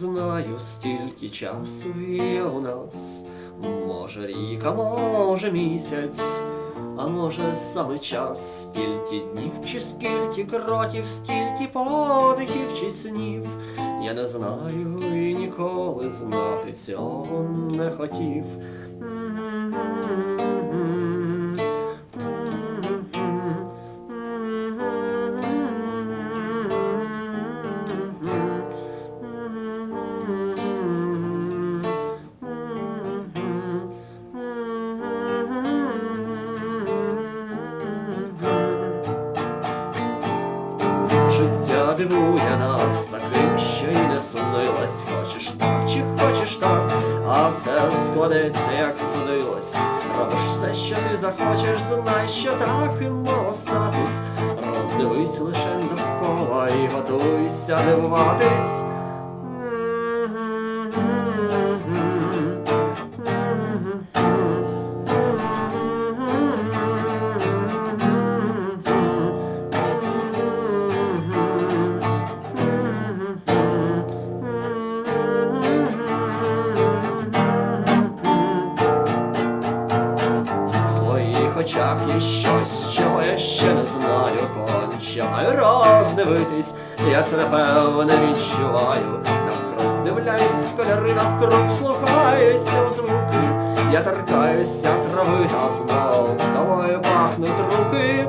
знаю, стільки часу є у нас. Може ріка, може місяць, а може саме час, скільки днів, чи скільки кроків, стільки подихів чи снів. Я не знаю і ніколи знати цього не хотів. Дивує нас таким, що й не снилось. Хочеш так, чи хочеш так, а все складеться, як судилось. Робиш все, що ти захочеш, знай, що так і мало статись. Роздивись лише довкола і готуйся дивуватись. Очах є щось, чого я ще не знаю, кончаю роздивитись, я це напевне відчуваю. Навкруг дивляюсь, кольори навкруг слухаюся у звуки. Я торкаюся трави, та знов тобою пахнуть руки.